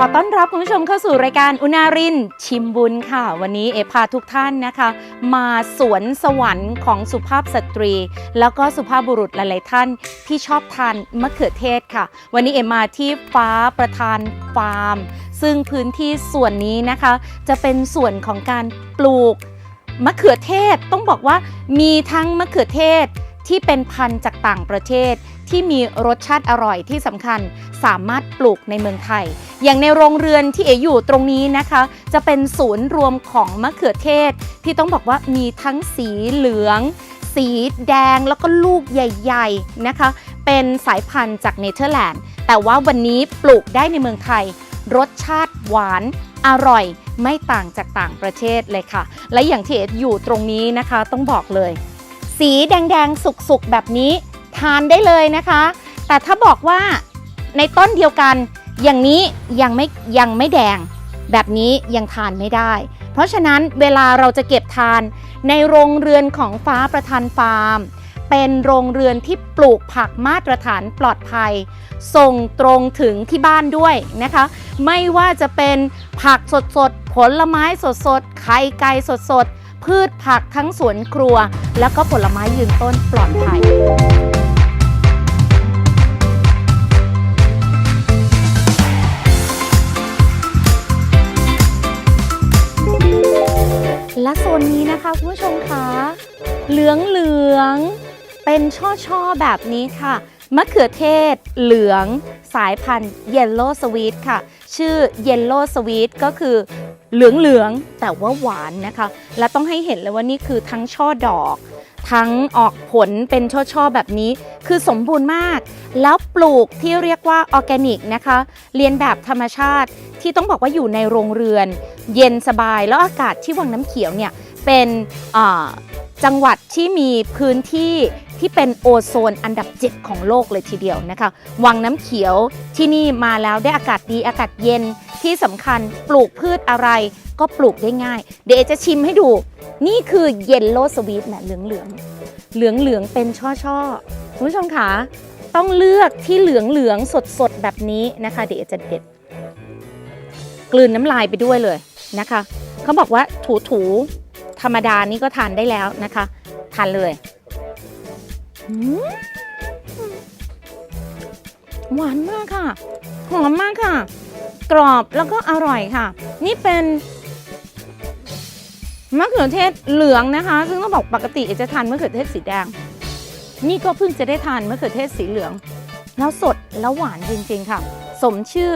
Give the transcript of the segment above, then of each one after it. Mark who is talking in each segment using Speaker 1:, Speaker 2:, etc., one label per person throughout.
Speaker 1: ขอต้อนรับคุณผู้ชมเข้าสู่รายการอุณารินชิมบุญค่ะ วันนี้เอพาทุกท่านนะคะ มาสวนสวรรค์ของสุภาพสตรี แล้วก็สุภาพบุรุษหลาย ๆ ท่านที่ชอบทานมะเขือเทศค่ะ วันนี้เอมาที่ฟ้าประธานฟาร์ม ซึ่งพื้นที่ส่วนนี้นะคะ จะเป็นส่วนของการปลูกมะเขือเทศต้องบอกว่ามีทั้งมะเขือเทศ ที่เป็นพันธุ์จากต่างประเทศ ที่มีรสชาติอร่อยที่สำคัญสามารถปลูกในเมืองไทย อย่างในโรงเรือนที่เออยู่ตรงนี้นะคะ จะเป็นศูนย์รวมของมะเขือเทศ ที่ต้องบอกว่ามีทั้งสีเหลือง สีแดงแล้วก็ลูกใหญ่ๆนะคะ เป็นสายพันธุ์จากเนเธอร์แลนด์แต่ว่าวันนี้ปลูกได้ในเมืองไทย รสชาติหวานอร่อยไม่ต่างจากต่างประเทศเลยค่ะ และอย่างที่เออยู่ตรงนี้นะคะ ต้องบอกเลย สีแดงๆ สุกๆ แบบนี้ทานได้เลยนะคะ แต่ถ้าบอกว่าในต้นเดียวกันอย่างนี้ยังไม่ยังไม่แดง แบบนี้ยังทานไม่ได้ เพราะฉะนั้นเวลาเราจะเก็บทานในโรงเรือนของฟ้าประทานฟาร์ม เป็นโรงเรือนที่ปลูกผักมาตรฐานปลอดภัย ส่งตรงถึงที่บ้านด้วยนะคะ ไม่ว่าจะเป็นผักสดๆ ผลไม้สดๆ ไข่ไก่สดๆ พืชผักทั้งสวนครัว แล้วก็ผลไม้ยืนต้นปลอดภัยและโซนนี้นะคะคุณผู้ชมคะเหลืองเหลืองเป็นช่อช่อแบบนี้ค่ะ มะเขือเทศเหลืองสายพันธุ์เยลโล่สวีทค่ะ ชื่อเยลโล่สวีทก็คือ เหลืองๆแต่ว่าหวานนะคะ และต้องให้เห็นเลยว่านี่คือทั้งช่อดอก ทั้งออกผลเป็นช่อๆแบบนี้ คือสมบูรณ์มาก แล้วปลูกที่เรียกว่าออร์แกนิกนะคะ เรียนแบบธรรมชาติที่ต้องบอกว่าอยู่ในโรงเรือน เย็นสบายแล้วอากาศที่วังน้ำเขียวเนี่ยเป็น จังหวัดที่มีพื้นที่ที่เป็นโอโซนอันดับ 7 ของโลกเลยทีเดียวนะคะ วังน้ำเขียวที่นี่มาแล้วได้อากาศดีอากาศเย็นที่สำคัญปลูกพืชอะไรก็ปลูกได้ง่าย เดี๋ยวจะชิมให้ดู นี่คือเยลโลสวีทนะเหลืองเหลืองเหลืองเหลืองเป็นช่อช่อคุณผู้ชมคะต้องเลือกที่เหลืองเหลืองสดสดแบบนี้นะคะ เดี๋ยวจะเด็ด กลืนน้ำลายไปด้วยเลยนะคะ เขาบอกว่าถูถู ธรรมดานี่ก็ทานได้แล้วนะคะ ทานเลยหวานมากค่ะ หอมมากค่ะ กรอบแล้วก็อร่อยค่ะ นี่เป็นมะเขือเทศเหลืองนะคะ ซึ่งต้องบอกปกติจะทานมะเขือเทศสีแดง นี่ก็เพิ่งจะได้ทานมะเขือเทศสีเหลือง แล้วสดแล้วหวานจริงๆค่ะ สมชื่อ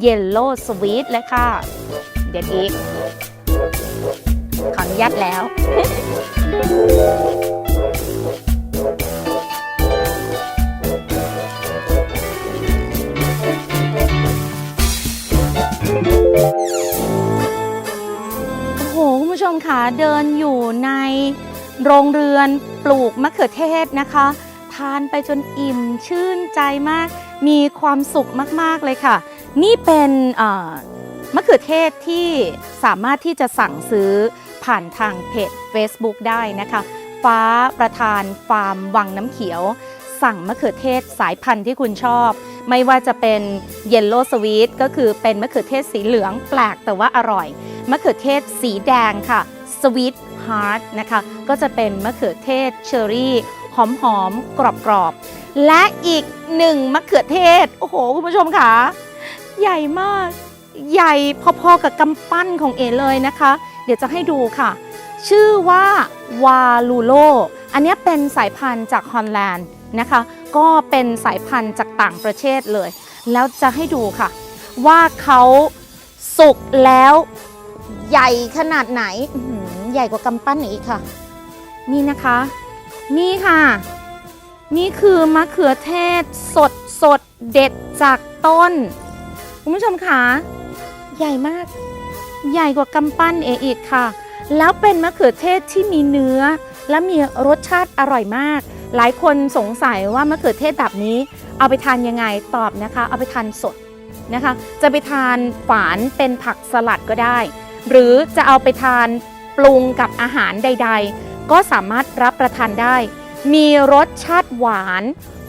Speaker 1: เยลโล่สวีทเลยค่ะ เด็ดอีก ขออนุญาตแล้ว โอ้โห คุณผู้ชมค่ะเดินอยู่ในโรงเรือนปลูกมะเขือเทศนะคะ ทานไปจนอิ่มชื่นใจมาก มีความสุขมาก ๆ เลยค่ะ นี่เป็นมะเขือเทศที่สามารถที่จะสั่งซื้อ ผ่านทางเพจ Facebook ได้นะคะ ฟ้าประธานฟาร์มวังน้ำเขียว สั่งมะเขือเทศสายพันธุ์ที่คุณชอบ ไม่ว่าจะเป็นเยลโล่สวีทก็คือเป็นมะเขือเทศสีเหลืองแปลกแต่ว่าอร่อย มะเขือเทศสีแดงค่ะสวีทฮาร์ดนะคะก็จะเป็นมะเขือเทศเชอรี่หอมหอมกรอบกรอบๆ และอีกหนึ่งมะเขือเทศ โอ้โห คุณผู้ชมค่ะ ใหญ่มาก ใหญ่พอๆกับกำปั้นของเอเลยนะคะ เดี๋ยวจะให้ดูค่ะ ชื่อว่าวาลูโลอันนี้เป็นสายพันธุ์จากฮอลแลนด์นะคะ ก็เป็นสายพันธุ์จากต่างประเทศเลย แล้วจะให้ดูค่ะ ว่าเขาสุกแล้วใหญ่ขนาดไหนใหญ่กว่ากำปั้นอีกค่ะ นี่นะคะ นี่ค่ะ นี่คือมะเขือเทศสดสดเด็ดจากต้น คุณผู้ชมคะใหญ่มาก ใหญ่กว่ากำปั้นเออีกค่ะ แล้วเป็นมะเขือเทศที่มีเนื้อ และมีรสชาติอร่อยมาก หลายคนสงสัยว่ามะเขือเทศแบบนี้ เอาไปทานยังไงตอบนะคะ เอาไปทานสดนะคะ จะไปทานฝานเป็นผักสลัดก็ได้ หรือจะเอาไปทานปรุงกับอาหารใด ๆ ก็สามารถรับประทานได้ มีรสชาติหวาน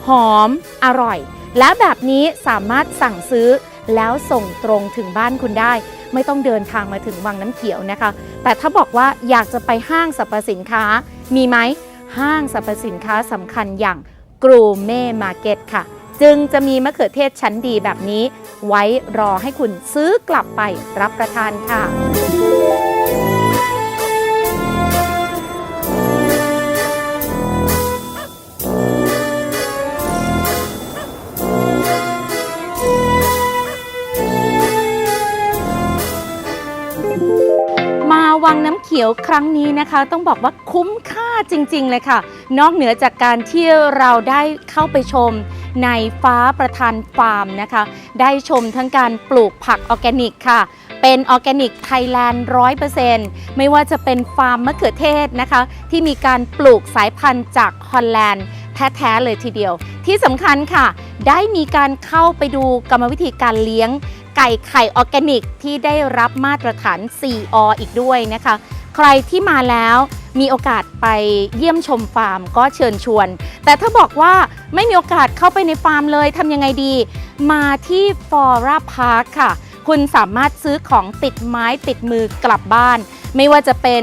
Speaker 1: หอม อร่อย และแบบนี้สามารถสั่งซื้อแล้วส่งตรงถึงบ้านคุณได้ ไม่ต้องเดินทางมาถึงวังน้ำเขียวนะคะ แต่ถ้าบอกว่าอยากจะไปห้างสรรพสินค้า มีไหมห้างสรรพสินค้าสำคัญอย่างกรูเม่มาร์เก็ตค่ะ จึงจะมีมะเขือเทศชั้นดีแบบนี้ ไว้รอให้คุณซื้อกลับไปรับประทานค่ะ ขียวครั้งนี้นะคะ ต้องบอกว่าคุ้มค่าจริง ๆ เลยค่ะ นอกเหนือจากการที่เราได้เข้าไปชมในฟ้าประธานฟาร์มนะคะ ได้ชมทั้งการปลูกผักออร์แกนิกค่ะเป็นออร์แกนิกไทยแลนด์ร้อยเปอร์เซ็นต์ไม่ว่าจะเป็นฟาร์มมะเขือเทศนะคะ ที่มีการปลูกสายพันธุ์จากฮอลแลนด์แท้ๆเลยทีเดียว ที่สำคัญค่ะ ได้มีการเข้าไปดูกรรมวิธีการเลี้ยง ไก่ไข่ออร์แกนิกที่ได้รับมาตรฐาน 4ออีกด้วยนะคะ ใครที่มาแล้วมีโอกาสไปเยี่ยมชมฟาร์มก็เชิญชวน แต่ถ้าบอกว่าไม่มีโอกาสเข้าไปในฟาร์มเลยทำยังไงดี มาที่ฟอร่าพาร์คค่ะ คุณสามารถซื้อของติดไม้ติดมือกลับบ้าน ไม่ว่าจะเป็น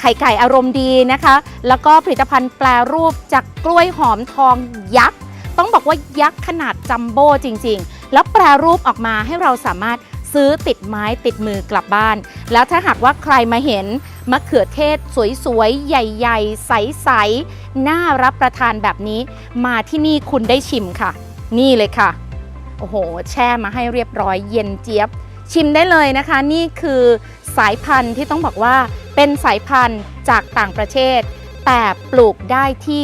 Speaker 1: ไข่ไก่อารมณ์ดีนะคะ แล้วก็ผลิตภัณฑ์แปรรูปจากกล้วยหอมทองยักษ์ ต้องบอกว่ายักษ์ขนาดจัมโบ้จริง ๆ แล้วแปรรูปออกมาให้เราสามารถซื้อติดไม้ติดมือกลับบ้าน แล้วถ้าหากว่าใครมาเห็นมะเขือเทศสวยๆ ใหญ่ๆ ใสๆ น่ารับประทานแบบนี้ มาที่นี่คุณได้ชิมค่ะ นี่เลยค่ะ โอ้โห แช่มาให้เรียบร้อยเย็นเจี๊ยบ ชิมได้เลยนะคะ นี่คือสายพันธุ์ที่ต้องบอกว่าเป็นสายพันธุ์จากต่างประเทศ แต่ปลูกได้ที่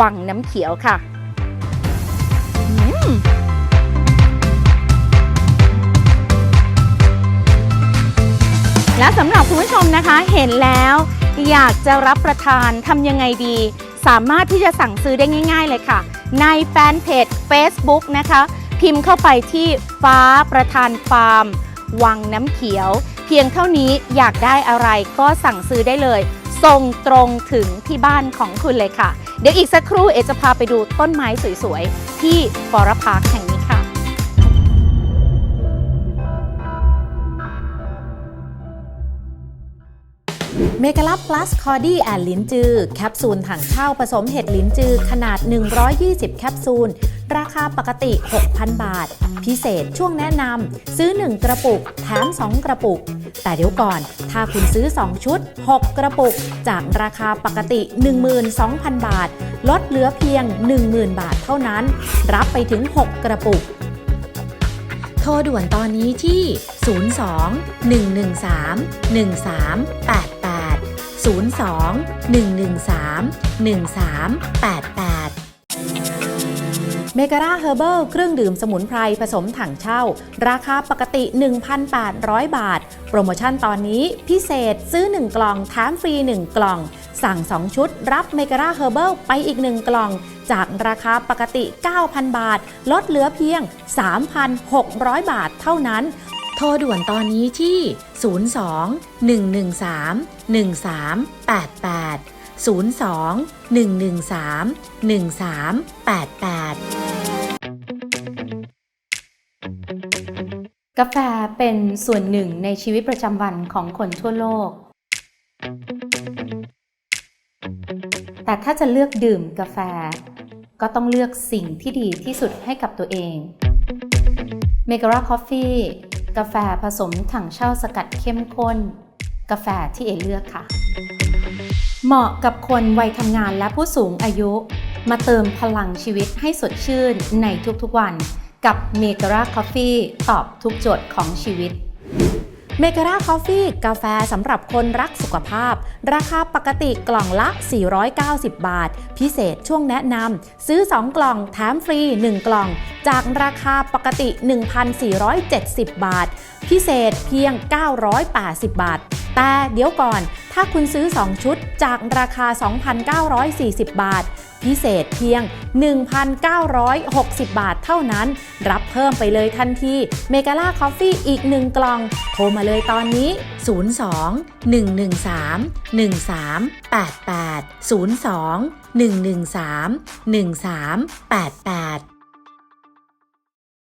Speaker 1: วังน้ำเขียวค่ะ และสำหรับคุณผู้ชมนะคะเห็นแล้ว อยากจะรับประทานทำยังไงดี สามารถที่จะสั่งซื้อได้ง่าย ๆ เลยค่ะ ในแฟนเพจ Facebook นะคะ พิมพ์เข้าไปที่ฟ้าประธานฟาร์ม วังน้ำเขียว เพียงเท่านี้อยากได้อะไรก็สั่งซื้อได้เลย ส่งตรงถึงที่บ้านของคุณเลยค่ะ เดี๋ยวอีกสักครู่เอจะพาไปดูต้นไม้สวยๆ ที่ฟอร์พาร์คแห่ง
Speaker 2: เมกาลับพลัสคอดี้แอนลิ้นจือ แคปซูลถังเช่าผสมเห็ดลิ้นจือ ขนาด 120 แคปซูล ราคาปกติ 6,000 บาท พิเศษช่วงแนะนำซื้อ 1 กระปุก แถม 2 กระปุก แต่เดี๋ยวก่อน ถ้าคุณซื้อ 2 ชุด 6 กระปุก จากราคาปกติ 12,000 บาท ลดเหลือเพียง 10,000 บาทเท่านั้น รับไปถึง 6 กระปุกโทรด่วนตอนนี้ที่ 02 113 1388 02 113 1388 เมก a าเฮอร์เบิลเครื่องดื่มสมุนไพรผสมถังเช่า ราคาปกติ 1,800 บาท โปรโมชั่นตอนนี้พิเศษซื้อ 1 กล่องแถมฟรี 1 กล่อง สั่ง 2 ชุด รับเมก a าเฮอร์เบิลไปอีก 1 กล่อง จากราคาปกติ 9,000 บาท ลดเหลือเพียง 3,600 บาทเท่านั้น โทรด่วนตอนนี้ที่ 02 113 1388 02 113 1388
Speaker 1: กาแฟเป็นส่วนหนึ่งในชีวิตประจำวันของคนทั่วโลก แต่ถ้าจะเลือกดื่มกาแฟ ก็ต้องเลือกสิ่งที่ดีที่สุดให้กับตัวเอง m e g a r a Coffee กาแฟผสมถังเช่าสกัดเข้มข้น กาแฟที่เอเลือกค่ะ เหมาะกับคนวัยทำงานและผู้สูงอายุ มาเติมพลังชีวิตให้สดชื่นในทุกๆวัน กับเมกราคอฟฟตอบทุกโจทย์ของชีวิต
Speaker 2: เมกาคอฟฟี่กาแฟสำหรับคนรักสุขภาพ ราคาปกติกล่องละ 490 บาท พิเศษช่วงแนะนำซื้อ 2 กล่องแถมฟรี 1 กล่อง จากราคาปกติ 1,470 บาท พิเศษเพียง 980 บาท แต่เดี๋ยวก่อน ถ้าคุณซื้อ 2 ชุดจากราคา 2,940 บาท พิเศษเพียง 1,960 บาทเท่านั้น รับเพิ่มไปเลยทันทีเมกาล่าคอฟฟี่อีก 1 กล่อง โทรมาเลยตอนนี้ 02 113 1388 02 113 1388